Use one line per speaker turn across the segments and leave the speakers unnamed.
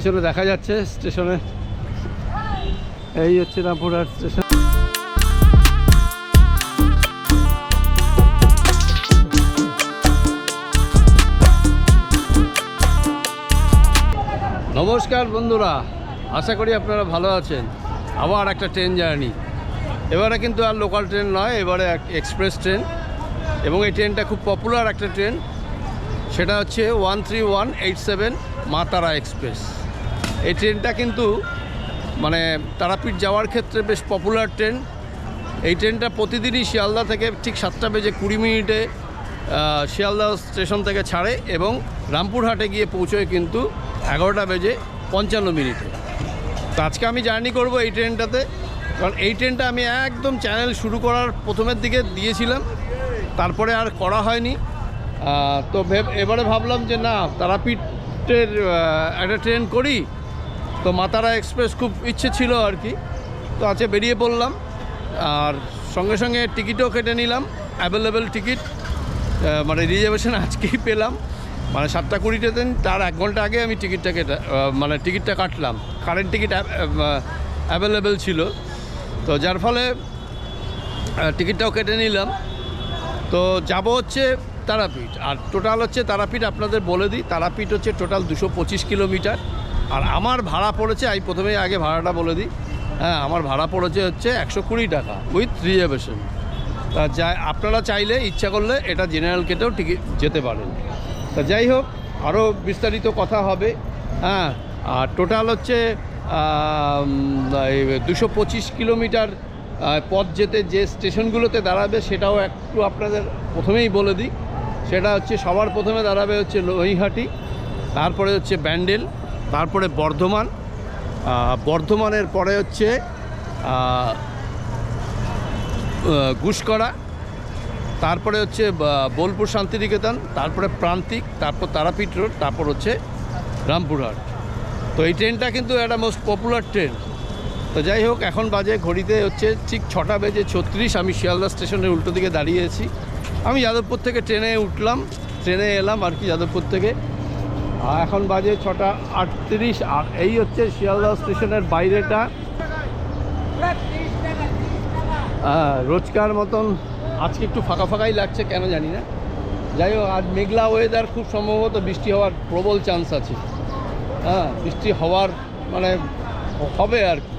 পেছনে দেখা যাচ্ছে স্টেশনে। এই হচ্ছে রামপুরহাট স্টেশন। নমস্কার বন্ধুরা, আশা করি আপনারা ভালো আছেন। আবার একটা ট্রেন জার্নি। এবারে কিন্তু আর লোকাল ট্রেন নয়, এবারে এক এক্সপ্রেস ট্রেন। এবং এই ট্রেনটা খুব পপুলার একটা ট্রেন। সেটা হচ্ছে one three one eight seven Maa Tara express. এই ট্রেনটা কিন্তু মানে তারাপীঠ যাওয়ার ক্ষেত্রে বেশ পপুলার ট্রেন। এই ট্রেনটা প্রতিদিনই শিয়ালদা থেকে ঠিক সাতটা বেজে কুড়ি মিনিটে শিয়ালদা স্টেশন থেকে ছাড়ে এবং রামপুরহাটে গিয়ে পৌঁছয় কিন্তু এগারোটা বেজে পঞ্চান্ন মিনিটে। তো আজকে আমি জার্নি করব এই ট্রেনটাতে। কারণ এই ট্রেনটা আমি একদম চ্যানেল শুরু করার প্রথমের দিকে দিয়েছিলাম। তারপরে আর করা হয়নি। তো এবারে ভাবলাম যে না, তারাপীঠের একটা ট্রেন করি তো মাতারা এক্সপ্রেস খুব ইচ্ছে ছিল আর কি। তো আছে বেরিয়ে পড়লাম আর সঙ্গে সঙ্গে টিকিটও কেটে নিলাম অ্যাভেলেবেল টিকিট মানে রিজার্ভেশন আজকেই পেলাম। মানে সাতটা কুড়িটা দিন, তার এক ঘণ্টা আগে আমি টিকিটটা কেটে মানে টিকিটটা কাটলাম। কারেন্ট টিকিট অ্যাভেলেবেল ছিল। তো যার ফলে টিকিটটাও কেটে নিলাম। তো যাব হচ্ছে তারাপীঠ। আর টোটাল হচ্ছে তারাপীঠ আপনাদের বলে দিই, তারাপীঠ হচ্ছে টোটাল দুশো পঁচিশ কিলোমিটার আর আমার ভাড়া পড়েছে, আমি প্রথমেই আগে ভাড়াটা বলে দিই। হ্যাঁ আমার ভাড়া পড়েছে হচ্ছে একশো কুড়ি টাকা উইথ রিজার্ভেশন তা যা আপনারা চাইলে ইচ্ছা করলে এটা জেনারেল কেটেও টিকিট যেতে পারেন। তা যাই হোক, আরও বিস্তারিত কথা হবে। হ্যাঁ আর টোটাল হচ্ছে দুশো পঁচিশ কিলোমিটার পথ যেতে যে স্টেশনগুলোতে দাঁড়াবে সেটাও একটু আপনাদের প্রথমেই বলে দিই। সেটা হচ্ছে সবার প্রথমে দাঁড়াবে হচ্ছে নৈহাটি তারপরে হচ্ছে ব্যান্ডেল তারপরে বর্ধমান বর্ধমানের পরে হচ্ছে গুসকরা, তারপরে হচ্ছে বোলপুর শান্তিনিকেতন, তারপরে প্রান্তিক, তারপর তারাপীঠ রোড, তারপর হচ্ছে রামপুরহাট। তো এই ট্রেনটা কিন্তু একটা মোস্ট পপুলার ট্রেন। তো যাই হোক, এখন বাজে ঘড়িতে হচ্ছে ঠিক ছটা বেজে ছত্রিশ। আমি শিয়ালদা স্টেশনের উল্টো দিকে দাঁড়িয়েছি আমি যাদবপুর থেকে ট্রেনে উঠলাম, ট্রেনে এলাম আর কি যাদবপুর থেকে। এখন বাজে ছটা আটত্রিশ আর এই হচ্ছে শিয়ালদা স্টেশনের বাইরেটা। হ্যাঁ, রোজকার মতন। আজকে একটু ফাঁকা ফাঁকাই লাগছে কেন জানি না। যাই হোক আজ মেঘলা ওয়েদার খুব সম্ভবত বৃষ্টি হওয়ার প্রবল চান্স আছে। হ্যাঁ বৃষ্টি হওয়ার মানে হবে আর কি।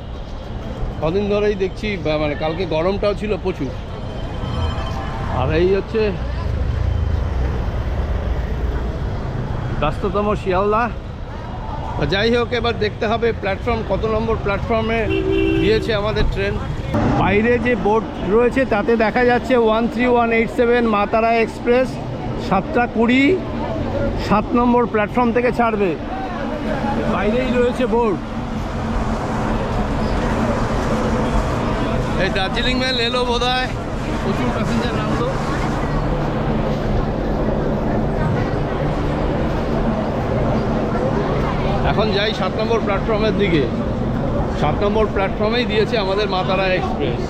কদিন ধরেই দেখছি মানে কালকে গরমটাও ছিল প্রচুর। আর এই হচ্ছে ব্যস্ততম শিয়ালদা। যাই হোক, এবার দেখতে হবে প্ল্যাটফর্ম কত নম্বর প্ল্যাটফর্মে দিয়েছে আমাদের ট্রেন বাইরে যে বোর্ড রয়েছে, তাতে দেখা যাচ্ছে one three one eight seven Maatara express সাতটা কুড়ি, সাত নম্বর প্ল্যাটফর্ম থেকে ছাড়বে। বাইরেই রয়েছে বোর্ড এই দার্জিলিং মেল এলো বোধ হয় প্রচুর প্যাসেঞ্জার নামলো। এখন যাই সাত নম্বর প্ল্যাটফর্মের দিকে। সাত নম্বর প্ল্যাটফর্মেই দিয়েছে আমাদের মাতারা এক্সপ্রেস।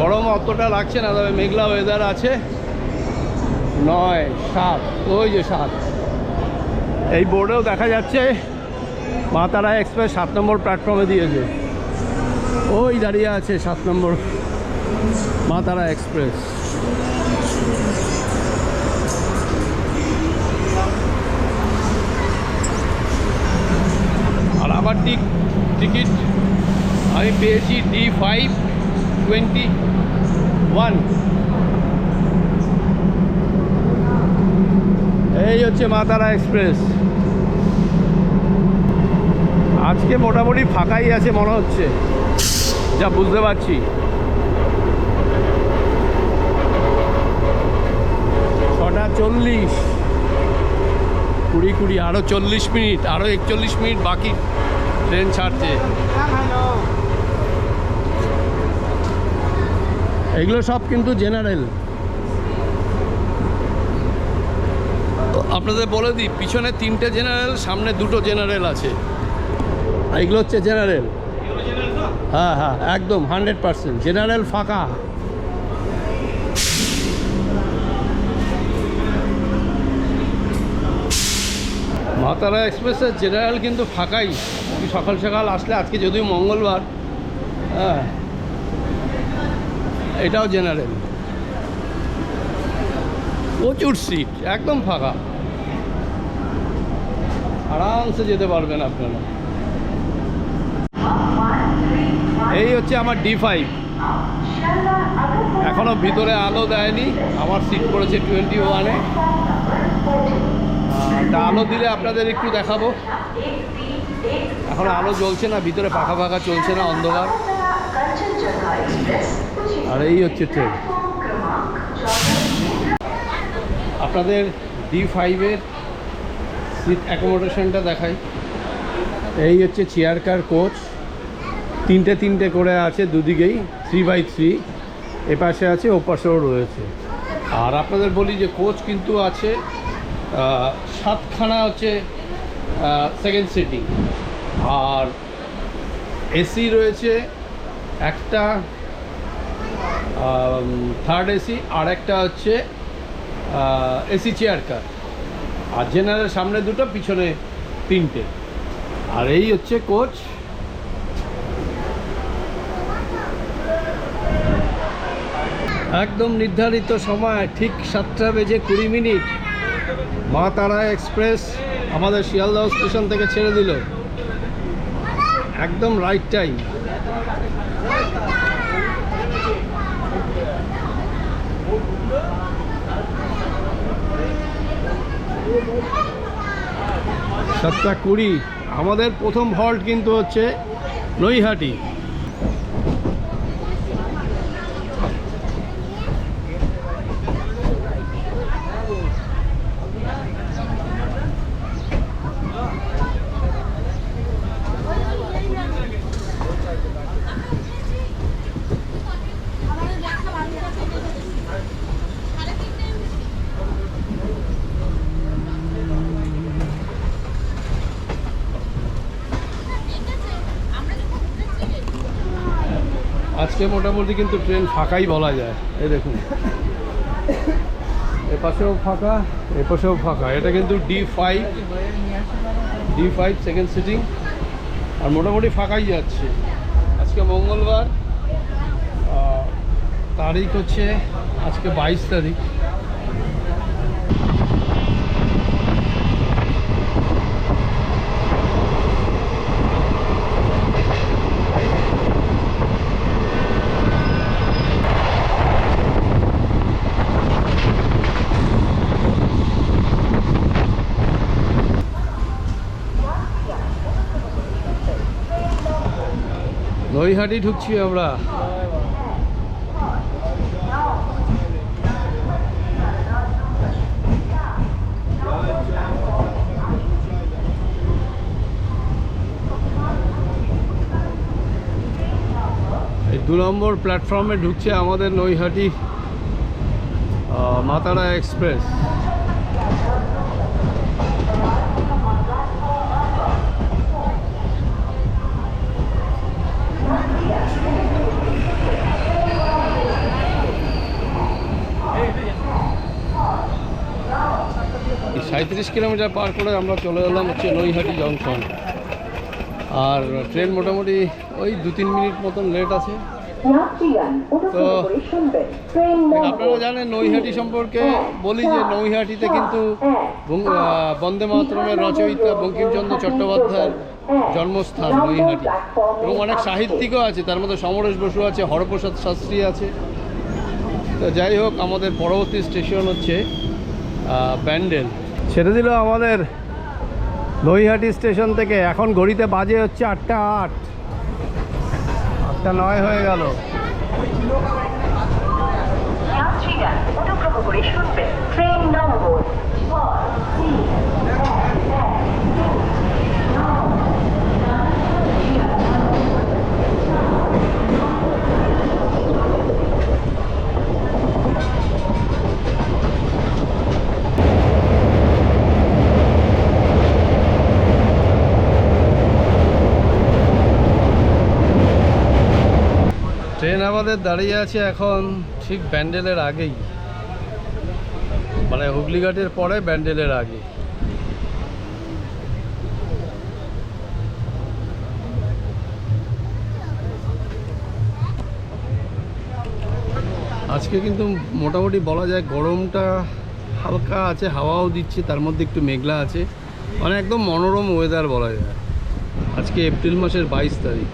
গরম অতটা লাগছে না, তবে মেঘলা ওয়েদার আছে। নয়, সাত, ওই যে সাত। এই বোর্ডেও দেখা যাচ্ছে মাতারা এক্সপ্রেস সাত নম্বর প্ল্যাটফর্মে দিয়েছে। ওই দাঁড়িয়ে আছে সাত নম্বর মাতারা এক্সপ্রেস। টিকিট আমি পেয়েছি ডি ফাইভ টোয়েন্টি ওয়ান এই হচ্ছে মাতারা এক্সপ্রেস। আজকে মোটামুটি ফাঁকাই আছে মনে হচ্ছে। যা বুঝতে পারছি। ছটা চল্লিশ। কুড়ি কুড়ি আরও চল্লিশ মিনিট আরও একচল্লিশ মিনিট বাকি। ট্রেন ছাড়ছে। এগুলো সব কিন্তু জেনারেল। আপনাদের বলে দিই পিছনে তিনটে জেনারেল সামনে দুটো জেনারেল আছে। এগুলো হচ্ছে জেনারেল। হ্যাঁ হ্যাঁ একদম হান্ড্রেড পার্সেন্ট। জেনারেল ফাঁকা। মাতারা এক্সপ্রেসের জেনারেল কিন্তু ফাঁকাই। তুমি সকাল সকাল আসলে আজকে যদিও মঙ্গলবার হ্যাঁ এটাও জেনারেল প্রচুর সিট একদম ফাঁকা। আরামসে যেতে পারবেন আপনারা। এই হচ্ছে আমার ডি ফাইভ এখনও ভিতরে আলো দেয়নি, আমার সিট পড়েছে টোয়েন্টি ওয়ানে আলো দিলে আপনাদের একটু দেখাবো। এখন আলো জ্বলছে না, ভিতরে পাখা পাখা চলছে না, অন্ধকার। আর এই হচ্ছে ট্রেন আপনাদের ডি ফাইভের সিট অ্যাকোমোডেশনটা দেখাই। এই হচ্ছে চেয়ার কার কোচ তিনটে তিনটে করে আছে দুদিকেই থ্রি বাই থ্রি এপাশে আছে ওপাশেও রয়েছে। আর আপনাদের বলি যে কোচ কিন্তু আছে সাতখানা হচ্ছে সেকেন্ড সিটিং আর এসি রয়েছে একটা থার্ড এসি আর একটা হচ্ছে এসি চেয়ার কার আর জেনারেল সামনে দুটো, পিছনে তিনটে। আর এই হচ্ছে কোচ একদম নির্ধারিত সময়, ঠিক সাতটা বেজে কুড়ি মিনিট। মা তারা এক্সপ্রেস। আমাদের শিয়ালদহ স্টেশন থেকে ছেড়ে দিল। একদম রাইট টাইম সাতটা কুড়ি। আমাদের প্রথম হল্ট কিন্তু হচ্ছে নৈহাটি। আজকে মোটামুটি কিন্তু ট্রেন ফাঁকাই বলা যায়। এই দেখুন। এপাশেও ফাঁকা এপাশেও ফাঁকা। এটা কিন্তু D five D five second sitting আর মোটামুটি ফাঁকাই যাচ্ছে। আজকে মঙ্গলবার। তারিখ হচ্ছে আজকে বাইশ তারিখ। নৈহাটি ঢুকছি আমরা। দু নম্বর প্ল্যাটফর্মে ঢুকছে আমাদের নৈহাটি মাতারা এক্সপ্রেস সাঁত্রিশ কিলোমিটার পার করে আমরা চলে এলাম হচ্ছে নৈহাটি জংশন। আর ট্রেন মোটামুটি ওই দু তিন মিনিট মতন লেট আছে। তো আপনারা জানেন নৈহাটি সম্পর্কে বলি যে নৈহাটিতে কিন্তু বন্দে মাতরমের রচয়িতা বঙ্কিমচন্দ্র চট্টোপাধ্যায়ের জন্মস্থান নৈহাটি। এবং অনেক সাহিত্যিকও আছে তার মধ্যে সমরেশ বসু আছে হরপ্রসাদ শাস্ত্রী আছে। তো যাই হোক আমাদের পরবর্তী স্টেশন হচ্ছে ব্যান্ডেল। ছেড়ে দিল আমাদের নৈহাটি স্টেশন থেকে। এখন ঘড়িতে বাজে হচ্ছে আটটা আট। আটটা নয় হয়ে গেল।
ট্রেন নম্বর
আমাদের দাঁড়িয়ে আছে এখন ঠিক ব্যান্ডেলের আগেই। মানে হুগলিঘাটের পরে ব্যান্ডেলের আগে। আজকে কিন্তু মোটামুটি বলা যায় গরমটা হালকা আছে, হাওয়াও দিচ্ছে, তার মধ্যে একটু মেঘলা আছে। মানে একদম মনোরম ওয়েদার বলা যায়। আজকে এপ্রিল মাসের বাইশ তারিখ।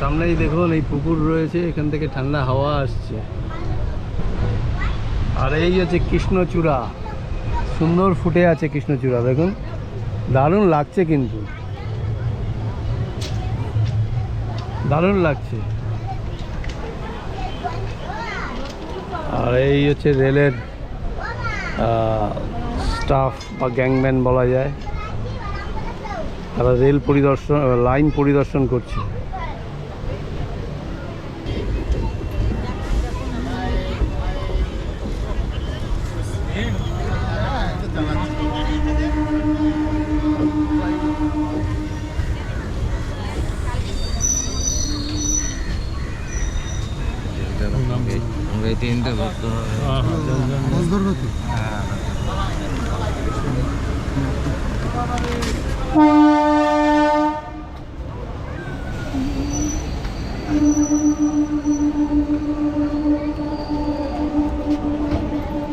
সামনেই দেখুন, এই পুকুর রয়েছে, এখান থেকে ঠান্ডা হাওয়া আসছে। আর এই হচ্ছে কৃষ্ণচূড়া। সুন্দর ফুটে আছে কৃষ্ণচূড়া, দেখুন। দারুণ লাগছে কিন্তু। দারুণ লাগছে। আর এই হচ্ছে রেলের স্টাফ বা গ্যাংম্যান বলা যায়। তারা রেল পরিদর্শন, লাইন পরিদর্শন করছে।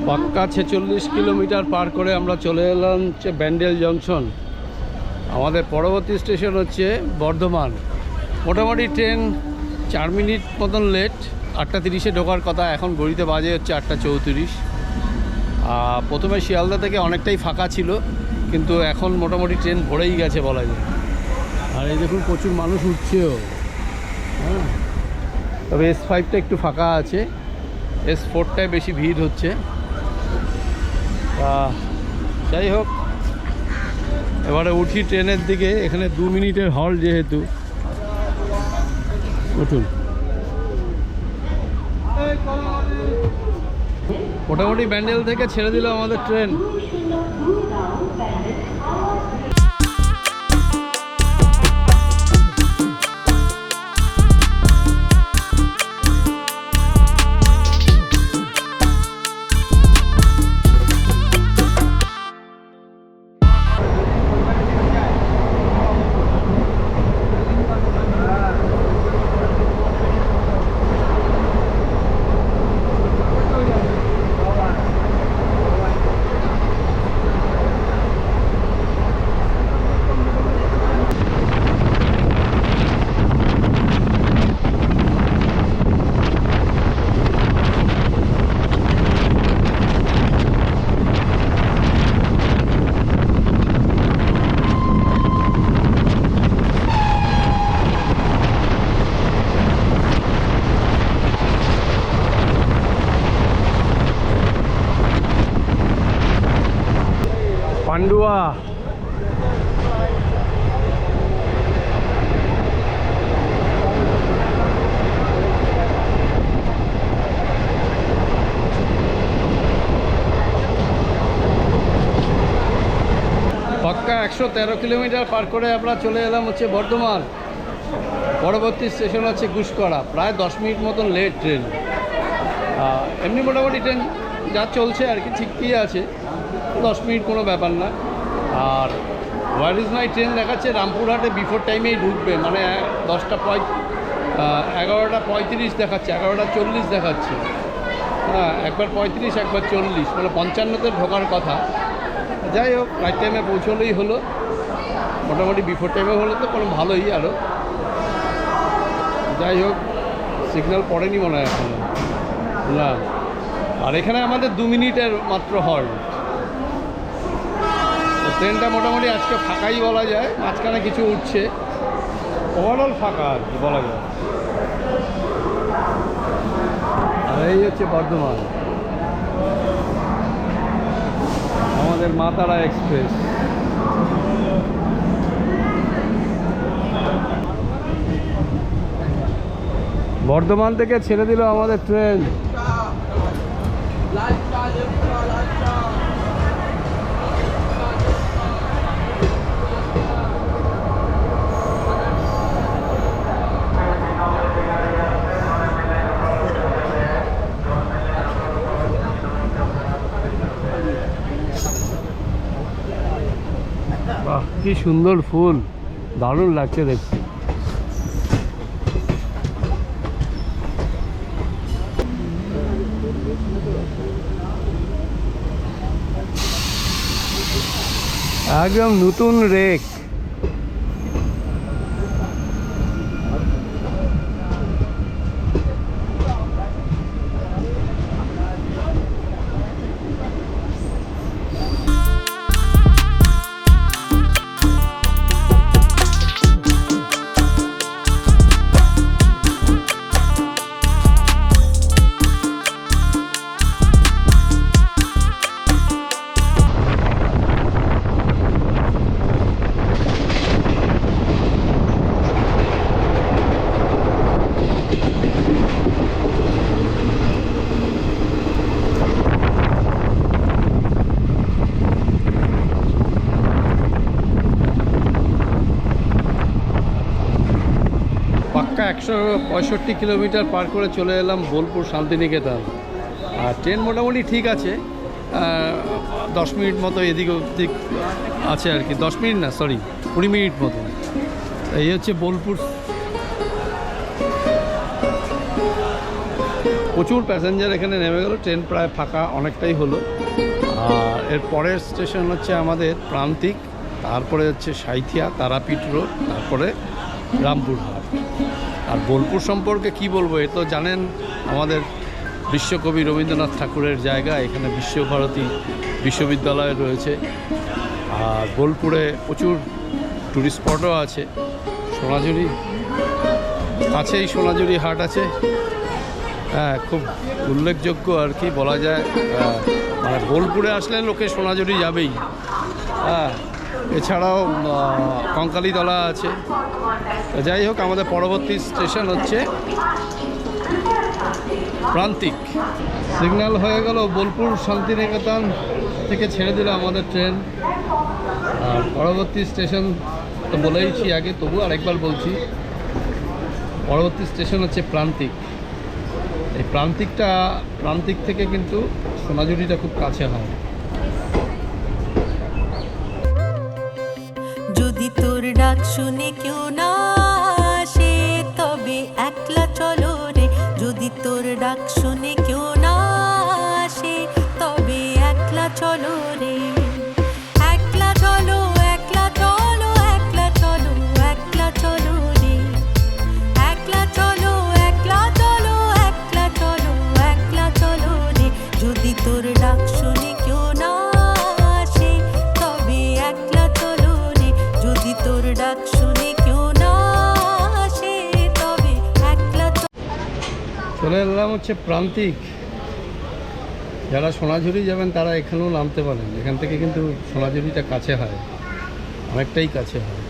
পাক্কা ছেচল্লিশ কিলোমিটার পার করে আমরা চলে এলাম হচ্ছে ব্যান্ডেল জংশন। আমাদের পরবর্তী স্টেশন হচ্ছে বর্ধমান। মোটামুটি ট্রেন চার মিনিট মতন লেট আটটা তিরিশে ঢোকার কথা, এখন গড়িতে বাজে হচ্ছে আটটা চৌত্রিশ। প্রথমে শিয়ালদা থেকে অনেকটাই ফাঁকা ছিল, কিন্তু এখন মোটামুটি ট্রেন ভরেই গেছে বলা যায়। আর এই দেখুন, প্রচুর মানুষ উঠছেও। হ্যাঁ। তবে এস ফাইভটা একটু ফাঁকা আছে, এস ফোরটায় বেশি ভিড় হচ্ছে। যাই হোক, এবারে উঠি ট্রেনের দিকে, এখানে দু মিনিটের হল যেহেতু। উঠুন। মোটামুটি ব্যান্ডেল থেকে ছেড়ে দিল আমাদের ট্রেন। পাক্কা একশো তেরো কিলোমিটার পার করে আমরা চলে এলাম হচ্ছে বর্ধমান। পরবর্তী স্টেশন হচ্ছে গুসকরা, প্রায় দশ মিনিট মতন লেট ট্রেন। এমনি মোটামুটি ট্রেন যা চলছে আর কি ঠিকই আছে। দশ মিনিট কোনো ব্যাপার না। আর হোয়ার ইজ মাই ট্রেন দেখাচ্ছে, রামপুরহাটে বিফোর টাইমেই ঢুকবে। মানে দশটা পঁয় এগারোটা পঁয়ত্রিশ দেখাচ্ছে, এগারোটা চল্লিশ দেখাচ্ছে। হ্যাঁ একবার পঁয়ত্রিশ, একবার চল্লিশ মানে পঞ্চান্নতে ঢোকার কথা। যাই হোক রাইট টাইমে পৌঁছলেই হলো। মোটামুটি বিফোর টাইমে হলে তো কোনো ভালোই আরও যাই হোক সিগন্যাল পড়েনি মনে হয় এখনও। না। আর এখানে আমাদের দু মিনিটের মাত্র হল্ট ট্রেনটা মোটামুটি আজকে ফাঁকাই বলা যায় মাঝখানে কিছু উঠছে। ওভারঅল ফাঁকা আর কি বলা যায়। আর এই হচ্ছে বর্ধমান। আমাদের মাতারা এক্সপ্রেস। বর্ধমান থেকে ছেড়ে দিল আমাদের ট্রেন। কি সুন্দর ফুল। দারুণ লাগছে দেখতে। একদম নতুন রেক। একশো পঁয়ষট্টি কিলোমিটার পার করে চলে এলাম বোলপুর শান্তিনিকেতন। আর ট্রেন মোটামুটি ঠিক আছে। দশ মিনিট মতো এদিক ওদিক আছে আর কি। দশ মিনিট না সরি কুড়ি মিনিট মতো। এই হচ্ছে বোলপুর। প্রচুর প্যাসেঞ্জার এখানে নেমে গেল। ট্রেন প্রায় ফাঁকা অনেকটাই হলো। আর এর পরের স্টেশন হচ্ছে আমাদের প্রান্তিক, তারপরে হচ্ছে সাইথিয়া, তারাপীঠ রোড, তারপরে রামপুরহাট। আর বোলপুর সম্পর্কে কি বলব, এ তো জানেন, আমাদের বিশ্বকবি রবীন্দ্রনাথ ঠাকুরের জায়গা, এখানে বিশ্বভারতী বিশ্ববিদ্যালয় রয়েছে। আর বোলপুরে প্রচুর ট্যুরিস্ট স্পটও আছে। সোনাঝুরি, কাছেই সোনাঝুরি হাট আছে। হ্যাঁ খুব উল্লেখযোগ্য আর কি বলা যায়। মানে বোলপুরে আসলে লোকে সোনাঝুরি যাবেই। হ্যাঁ এছাড়াও কঙ্কালীতলা আছে। যাই হোক, আমাদের পরবর্তী স্টেশন হচ্ছে প্রান্তিক। সিগন্যাল হয়ে গেল বোলপুর শান্তিনিকেতন থেকে ছেড়ে দিল আমাদের ট্রেন। আর পরবর্তী স্টেশন তো বলেইছি আগে তবু আরেকবার বলছি, পরবর্তী স্টেশন হচ্ছে প্রান্তিক। এই প্রান্তিকটা, প্রান্তিক থেকে কিন্তু সোনাঝুরিটা খুব কাছে হয়।
শুনে কেউ না চলে
এলাম হচ্ছে প্রান্তিক। যারা সোনাঝুরি যাবেন তারা এখানেও নামতে পারেন। এখান থেকে কিন্তু সোনাঝুরিটা কাছে হয়। অনেকটাই কাছে হয়।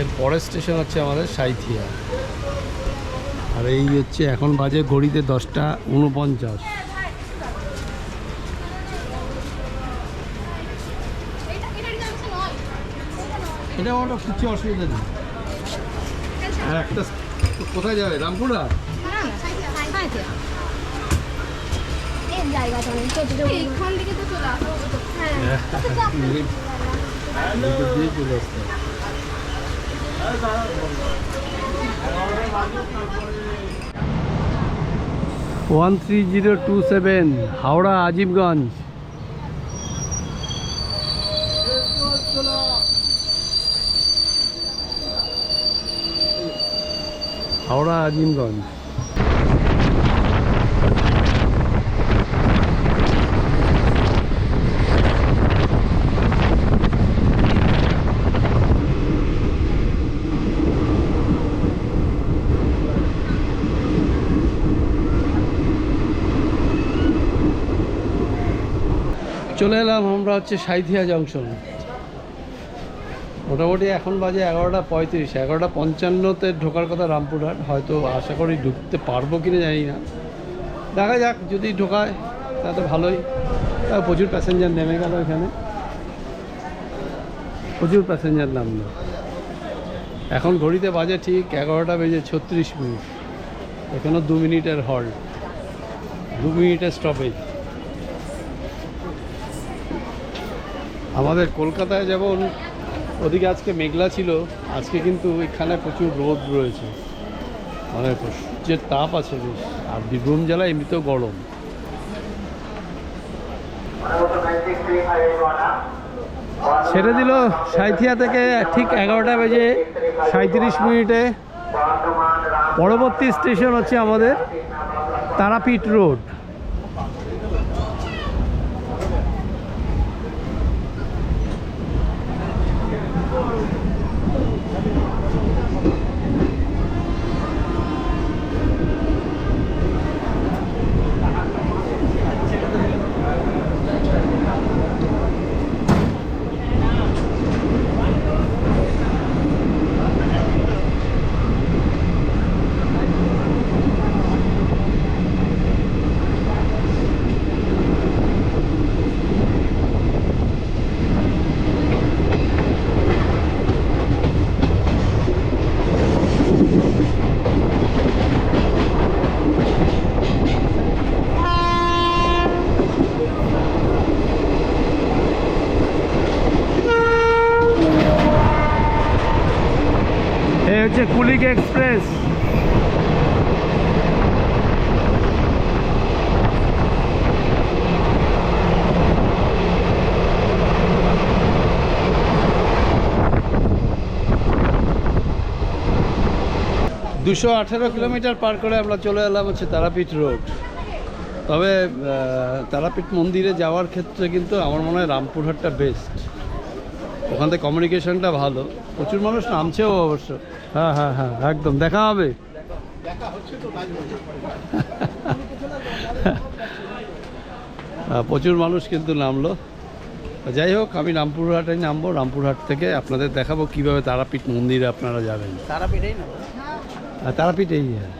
এর পরের স্টেশন হচ্ছে আমাদের সাইথিয়া। আর এই হচ্ছে এখন বাজে ঘড়িতে দশটা উনপঞ্চাশ। এটা আমার কিছু অসুবিধা নেই। আর একটা কোথায় যাবে
হ্যাঁ
হবে। One three zero two seven Howrah Azimganj Howrah Azimganj. চলে এলাম আমরা হচ্ছে সাইথিয়া জংশন। মোটামুটি এখন বাজে এগারোটা পঁয়ত্রিশ, এগারোটা পঞ্চান্নতে ঢোকার কথা রামপুরহাট, হয়তো আশা করি ঢুকতে পারব কি না জানি না। দেখা যাক, যদি ঢোকায়, তা তো ভালোই। প্রচুর প্যাসেঞ্জার নেমে গেল এখানে। প্রচুর প্যাসেঞ্জার নামলো। এখন ঘড়িতে বাজে ঠিক এগারোটা বেজে ছত্রিশ মিনিট। এখানেও দু মিনিটের হল্ট দু মিনিটের স্টপেজ আমাদের কলকাতায় যেমন ওদিকে আজকে মেঘলা ছিল, আজকে কিন্তু এখানে প্রচুর রোদ রয়েছে। মানে যে তাপ আছে বেশ, আর বীরভূম জেলায় এমনিতেও গরম। ছেড়ে দিল সাঁইথিয়া থেকে ঠিক এগারোটা বেজে সাঁত্রিশ মিনিটে। পরবর্তী স্টেশন হচ্ছে আমাদের তারাপীঠ রোড এই হচ্ছে কুলিক এক্সপ্রেস দুশো আঠেরো কিলোমিটার পার করে আমরা চলে এলাম হচ্ছে তারাপীঠ রোড। তবে তারাপীঠ মন্দিরে যাওয়ার ক্ষেত্রে কিন্তু আমার মনে হয় রামপুরহাটটা বেস্ট ওখান থেকে কমিউনিকেশনটা ভালো। প্রচুর মানুষ নামছেও অবশ্য। হ্যাঁ হ্যাঁ হ্যাঁ একদম। দেখা হবে। প্রচুর মানুষ কিন্তু নামলো। যাই হোক আমি রামপুরহাটে নামবো। রামপুরহাট থেকে আপনাদের দেখাবো কীভাবে তারাপীঠ মন্দিরে আপনারা যাবেন। তারাপীঠেই না তারাপীঠেই এই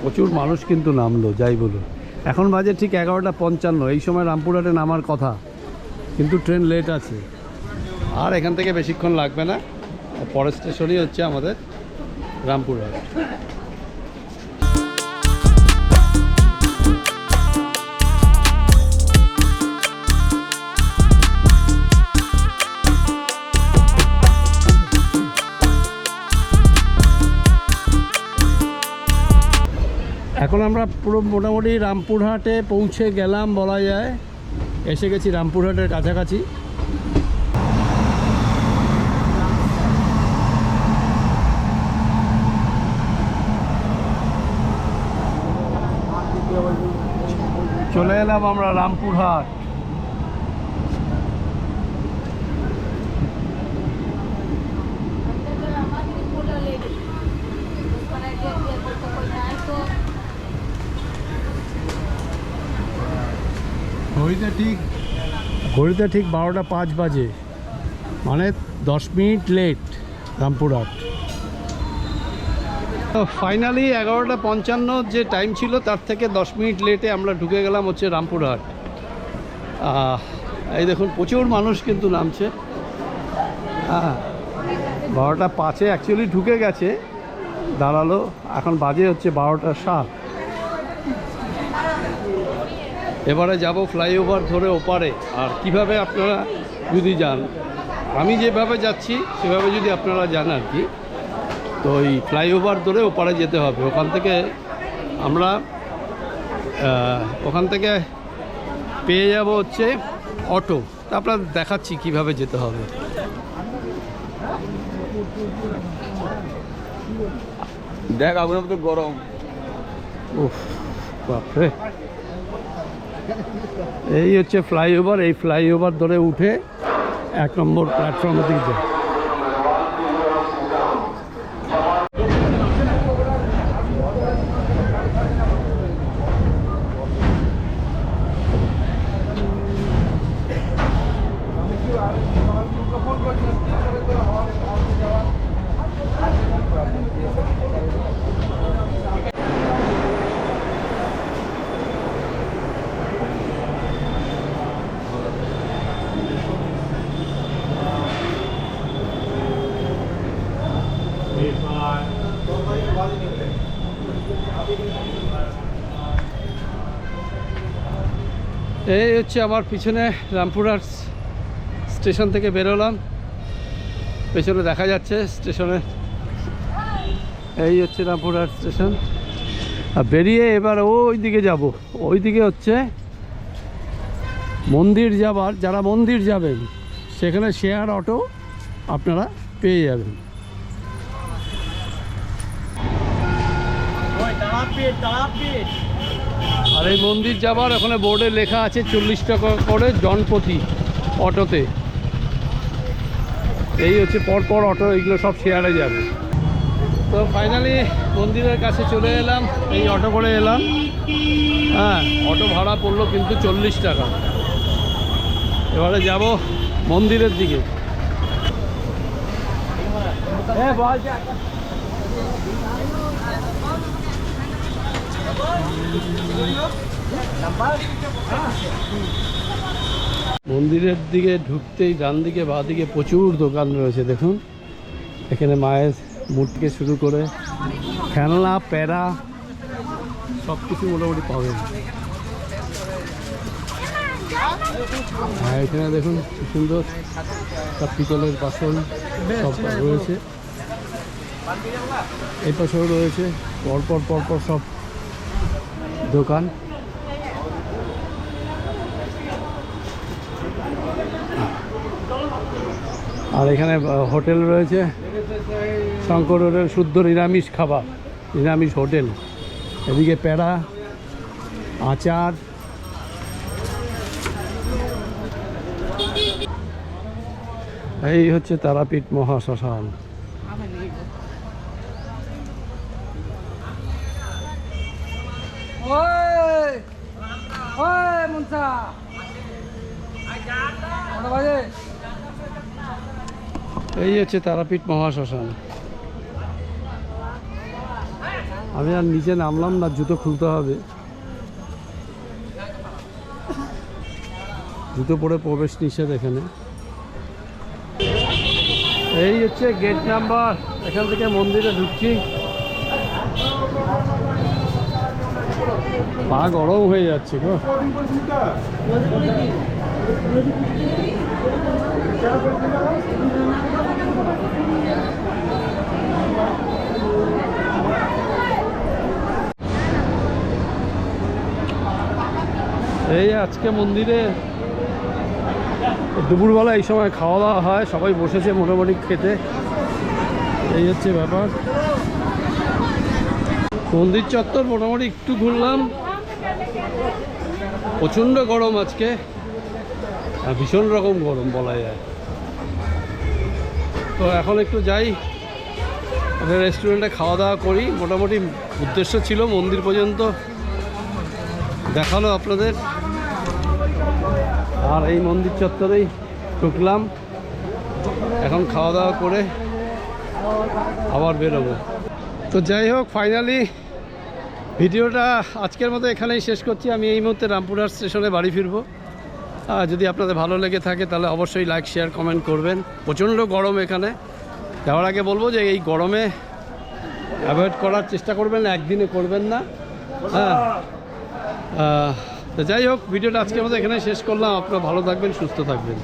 প্রচুর মানুষ কিন্তু নামলো, যাই বলুন। এখন বাজে ঠিক এগারোটা পঞ্চান্ন, এই সময় রামপুরহাটে নামার কথা, কিন্তু ট্রেন লেট আছে। আর এখান থেকে বেশিক্ষণ লাগবে না পরের স্টেশনই হচ্ছে আমাদের রামপুরহাট। এখন আমরা পুরো মোটামুটি রামপুরহাটে পৌঁছে গেলাম বলা যায়। এসে গেছি রামপুরহাটের কাছাকাছি। চলে এলাম আমরা রামপুরহাট। ঘড়িতে ঠিক ঘড়িতে ঠিক বারোটা পাঁচ বাজে। মানে দশ মিনিট লেট রামপুরহাট। ফাইনালি এগারোটা পঞ্চান্ন যে টাইম ছিল, তার থেকে দশ মিনিট লেটে আমরা ঢুকে গেলাম হচ্ছে রামপুরহাট। এই দেখুন, প্রচুর মানুষ কিন্তু নামছে। হ্যাঁ বারোটা পাঁচে অ্যাকচুয়ালি ঢুকে গেছে, দাঁড়াল, এখন বাজে হচ্ছে বারোটা সাত। এবারে যাব ফ্লাইওভার ধরে ওপারে। আর কীভাবে আপনারা যদি যান? আমি যেভাবে যাচ্ছি সেভাবে যদি আপনারা যান আর কি তো ওই ফ্লাইওভার ধরে ওপারে যেতে হবে। ওখান থেকে আমরা ওখান থেকে পেয়ে যাব হচ্ছে অটো। তা আপনার দেখাচ্ছি কীভাবে যেতে হবে।
দেখ আগুনের তো গরম।
উফ বাপরে। এই হচ্ছে ফ্লাইওভার এই ফ্লাইওভার ধরে উঠে এক নম্বর প্ল্যাটফর্মের দিকে যায়। এই হচ্ছে আমার পিছনে রামপুরহাট স্টেশন থেকে বেরোলাম। পেছনে দেখা যাচ্ছে স্টেশনে এই হচ্ছে রামপুরহাট স্টেশন আর বেরিয়ে এবার ওই দিকে যাব। ওই দিকে হচ্ছে মন্দির যাবার, যারা মন্দির যাবেন, সেখানে শেয়ার অটো আপনারা পেয়ে যাবেন। আর এই মন্দির যাবার ওখানে বোর্ডে লেখা আছে চল্লিশ টাকা করে জনপতি অটোতে। এই হচ্ছে পরপর অটো এইগুলো সব শেয়ারে যাবে। তো ফাইনালি মন্দিরের কাছে চলে এলাম, এই অটো করে এলাম। হ্যাঁ অটো ভাড়া পড়ল কিন্তু চল্লিশ টাকা। এবারে যাব মন্দিরের দিকে। মন্দিরের দিকে ঢুকতেই ডান দিকে, বাঁ দিকে প্রচুর দোকান রয়েছে, দেখুন। এখানে মায়ের মূর্তিকে শুরু করে খেলনা, প্যারা সব কিছু মোটামুটি পাবেন। আর এখানে দেখুন, কি সুন্দর। তার পিতলের বাসন সব রয়েছে। এই পাশেও রয়েছে, পরপর পরপর সব দোকান। আর এখানে হোটেল রয়েছে। শঙ্কর রোডের শুদ্ধ নিরামিষ খাবার, নিরামিষ হোটেল। এদিকে প্যাড়া আচার। এই হচ্ছে তারাপীঠ মহাশ্মশান। এই হচ্ছে তারাপীঠ মহাশ্মশান। আমি আর নিচে নামলাম না, জুতো খুলতে হবে। জুতো পরে প্রবেশ নিষেধ এখানে। এই হচ্ছে গেট নাম্বার এখান থেকে মন্দিরে ঢুকছি। পা গরম হয়ে যাচ্ছে গো। এই আজকে মন্দিরে দুপুরবেলা এই সময় খাওয়া দাওয়া হয়, সবাই বসেছে মোটামুটি খেতে। এই হচ্ছে ব্যাপার। মন্দির চত্বর মোটামুটি একটু ঘুরলাম। প্রচণ্ড গরম আজকে। ভীষণ রকম গরম বলা যায়। তো এখন একটু যাই। রেস্টুরেন্টে খাওয়া দাওয়া করি। মোটামুটি উদ্দেশ্য ছিল মন্দির পর্যন্ত দেখাল আপনাদের। আর এই মন্দির চত্বরেই ঢুকলাম। এখন খাওয়া দাওয়া করে আবার বেরোবো। তো যাই হোক ফাইনালি ভিডিওটা আজকের মতো এখানেই শেষ করছি। আমি এই মুহূর্তে রামপুরহাট স্টেশনে বাড়ি ফিরবো। যদি আপনাদের ভালো লেগে থাকে, তাহলে অবশ্যই লাইক শেয়ার কমেন্ট করবেন। প্রচণ্ড গরম এখানে। যাওয়ার আগে বলব যে এই গরমে অ্যাভয়েড করার চেষ্টা করবেন একদিনে করবেন না। হ্যাঁ। তো যাই হোক, ভিডিওটা আজকের মতো এখানে শেষ করলাম। আপনারা ভালো থাকবেন, সুস্থ থাকবেন।